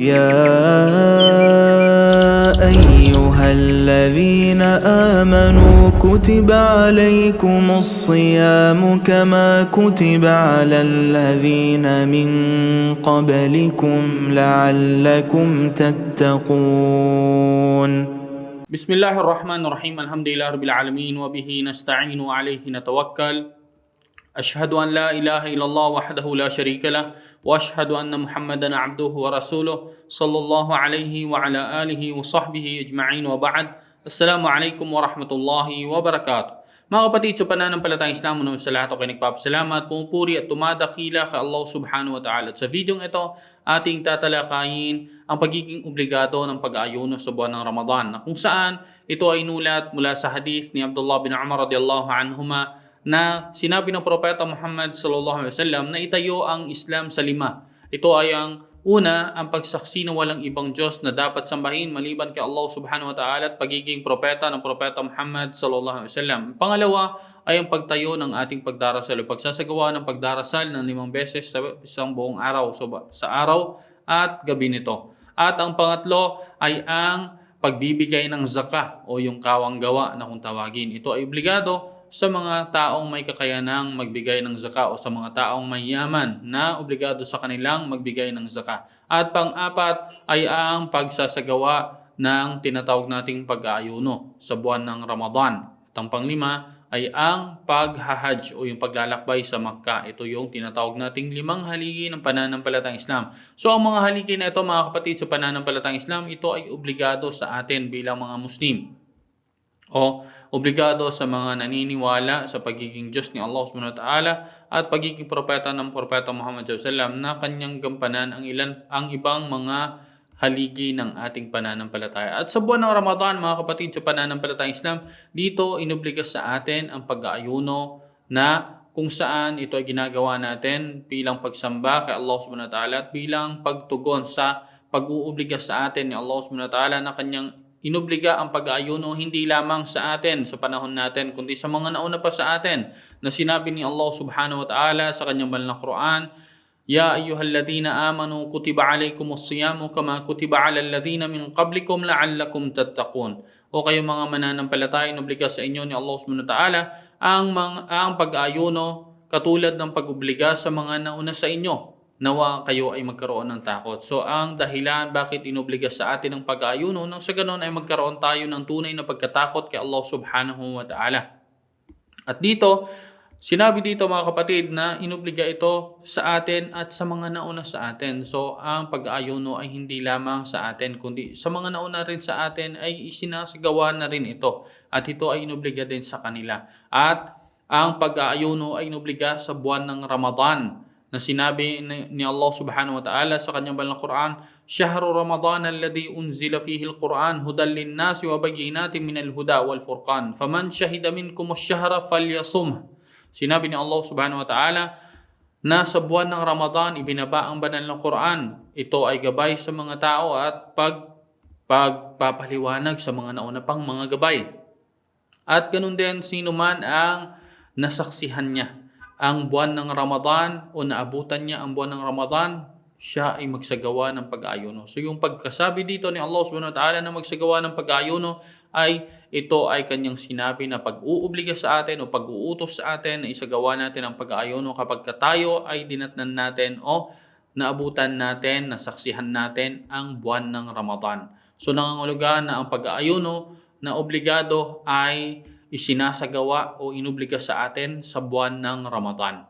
يا أيها الذين آمنوا كتب عليكم الصيام كما كتب على الذين من قبلكم لعلكم تتقون. بسم الله الرحمن الرحيم. الحمد لله رب العالمين وبه نستعين وعليه نتوكل. أشهد أن لا إله إلا الله وحده لا شريك له وأشهد أن محمدا عبده ورسوله صلى الله عليه وعلى آله وصحبه أجمعين وبعد السلام عليكم ورحمة الله وبركاته Mga kapatid, sa pananampalatang Islamo naman sa lahat, ako'y nagpapasalamat, pumupuri at tumadakila ka Allah subhanahu wa ta'ala. Sa videong ito, ating tatalakayin ang pagiging obligado ng pag-ayuno sa buwan ng Ramadan, na kung saan ito ay nulat mula sa hadith ni Abdullah bin Umar radiyallahu anhuma na sinabi ng Propeta Muhammad sallallahu alaihi wasallam na itayo ang Islam sa lima. Ito ay ang una, ang pagsaksi na walang ibang Diyos na dapat sambahin maliban kay Allah subhanahu wa ta'ala at pagiging propeta ng Propeta Muhammad sallallahu alaihi wasallam. Pangalawa ay ang pagtayo ng ating pagdarasal o pagsasagawa ng pagdarasal ng limang beses sa isang buong araw so, sa araw at gabi nito. At ang pangatlo ay ang pagbibigay ng zakah o yung kawang gawa na kung tawagin. Ito ay obligado sa mga taong may kakayanang magbigay ng zaka o sa mga taong mayaman na obligado sa kanilang magbigay ng zaka. At pang-apat ay ang pagsasagawa ng tinatawag nating pag-aayuno sa buwan ng Ramadan. At ang panglima ay ang paghahaj o yung paglalakbay sa Makkah. Ito yung tinatawag nating limang haligi ng pananampalatang Islam. So ang mga haligi na ito mga kapatid sa pananampalatang Islam, ito ay obligado sa atin bilang mga Muslim o obligado sa mga naniniwala sa pagiging Diyos ni Allah subhanahu wa ta'ala at pagiging propeta ng propeta Muhammad SAW na kanyang gampanan ang ilan ang ibang mga haligi ng ating pananampalataya. At sa buwan ng Ramadan, mga kapatid, sa pananampalatayang Islam, dito inobliga sa atin ang pag-aayuno na kung saan ito ay ginagawa natin bilang pagsamba kay Allah subhanahu wa ta'ala at bilang pagtugon sa pag-uubliga sa atin ni Allah subhanahu wa ta'ala na kanyang inobliga ang pag-aayuno hindi lamang sa atin sa panahon natin kundi sa mga nauna pa sa atin na sinabi ni Allah subhanahu wa ta'ala sa kanyang banal na Quran Ya ayyuhalladhina amanu kutiba alaykumus siyamu kama kutiba alal ladhina min qablikum la'allakum tattaqun. O kayo mga mananampalataya inobliga sa inyo ni Allah subhanahu wa ta'ala ang, mga, ang pag-aayuno katulad ng pag-obliga sa mga nauna sa inyo nawa kayo ay magkaroon ng takot. So ang dahilan bakit inobliga sa atin ang pag-aayuno nang sa ganoon ay magkaroon tayo ng tunay na pagkatakot kay Allah subhanahu wa ta'ala. At dito, sinabi dito mga kapatid na inobliga ito sa atin at sa mga nauna sa atin. So ang pag-aayuno ay hindi lamang sa atin kundi sa mga nauna rin sa atin ay isinasagawa na rin ito. At ito ay inobliga din sa kanila. At ang pag-aayuno ay inobliga sa buwan ng Ramadan na sinabi ni Allah subhanahu wa ta'ala sa kanyang banal na Quran, Shahru Ramadan alladhi unzila fihi al-Quran hudan lin-nasi wa bayyinatin min al-huda wal furqan. Faman shahida minkum ash-shahra falyasum. Sinabi ni Allah subhanahu wa ta'ala na sa buwan ng Ramadan ibinaba ang banal na Quran. Ito ay gabay sa mga tao at pag pagpapaliwanag sa mga nauna pang mga gabay. At ganun din sino man ang nasaksihan niya ang buwan ng Ramadan o naabutan niya ang buwan ng Ramadan, siya ay magsagawa ng pag-ayuno. So yung pagkasabi dito ni Allah subhanahu wa ta'ala na magsagawa ng pag-ayuno ay ito ay kanyang sinabi na pag-uubliga sa atin o pag-uutos sa atin na isagawa natin ang pag-ayuno kapag tayo ay dinatnan natin o naabutan natin, nasaksihan natin ang buwan ng Ramadan. So nangangulugan na ang pag-ayuno na obligado ay isinasagawa o inubliga sa atin sa buwan ng Ramadan.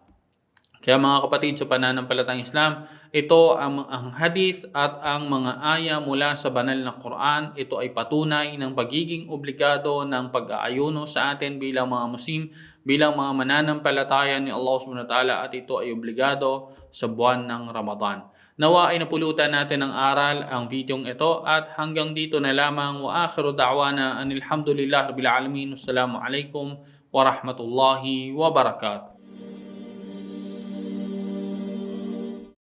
Kaya mga kapatid sa pananampalatang Islam, ito ang, ang hadith at ang mga aya mula sa banal na Quran. Ito ay patunay ng pagiging obligado ng pag-aayuno sa atin bilang mga Muslim, bilang mga mananampalataya ni Allah subhanahu wa ta'ala at ito ay obligado sa buwan ng Ramadan. Nawa ay napulutan natin ng aral ang videong ito at hanggang dito na lamang wa akhiru da'wana anilhamdulillah rabbil alamin. Wassalamu alaikum wa rahmatullahi wa barakatuh.